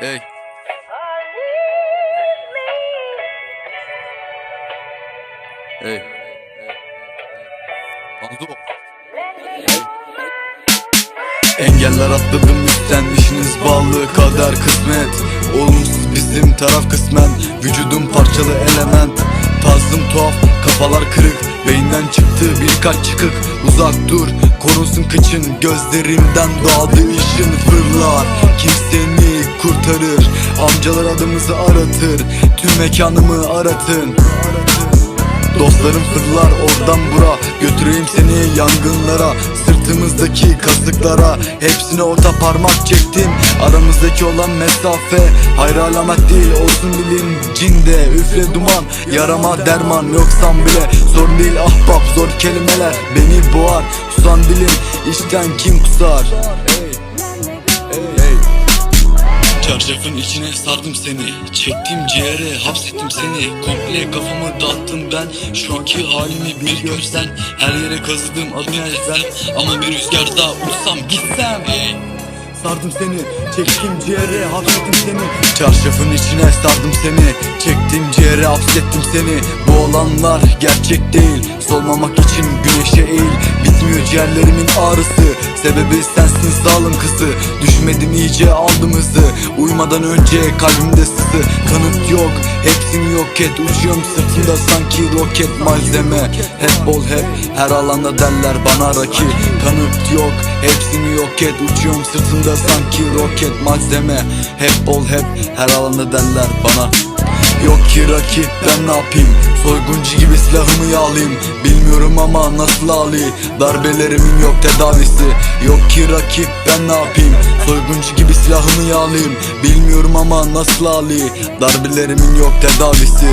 Hey. Hey. Anzu. Engeller atladım üstten işiniz bağlı kader kısmet Olumsuz bizim taraf kısmen Vücudum parçalı element Tarzım tuhaf kafalar kırık Beyinden çıktı birkaç çıkık Uzak dur korunsun kıçın Gözlerimden doğadı ışın fırlar Kim seni kurtarır Amcalar adımızı aratır. Tüm mekanımı aratın. Dostlarım fırlar oradan bura. Götüreyim seni yangınlara. Sırtımızdaki kazıklara. Hepsine orta parmak çektim Aramızdaki olan mesafe Hayır alamet değil olsun bilincinde Üfle duman yarama derman Yoksan bile. Sorun değil ahbap Zor kelimeler. Beni boğar Susan dilim içten kim kusar. Çarşafın içine sardım seni. Çektim ciğere hapsettim seni. Komple kafamı dağıttım ben. Şu anki halimi bir görsen. Her yere kazıdım adını ezber Ama bir rüzgarda uçsam gitsem. Hey. Sardım seni, çektim ciğere, hapsettim seni. Çarşafın içine sardım seni. Çektim ciğere, hapsettim seni. Bu olanlar gerçek değil. Solmamak için güneşe eğil. Bitmiyor ciğerlerimin ağrısı. Sebebi sensin zalim kızı Düşmedim iyice aldım hızı Uyumadan önce kalbimde sızı. Kanıt yok, hepsini yok et Uçuyorum sırtımda sanki roket. Malzeme Hep bol hep, her alanda derler bana rakip. Kanıt yok, hepsini yok et Uçuyorum sırtımda sanki roket. Malzeme Hep bol hep, her alanda derler bana Yok ki rakip ben ne yapayım? Soyguncu gibi silahımı yağlayayım. Bilmiyorum ama nasıl alayım Darbelerimin yok tedavisi. Yok ki rakip ben ne yapayım? Soyguncu gibi silahımı yağlayayım. Bilmiyorum ama nasıl alayım Darbelerimin yok tedavisi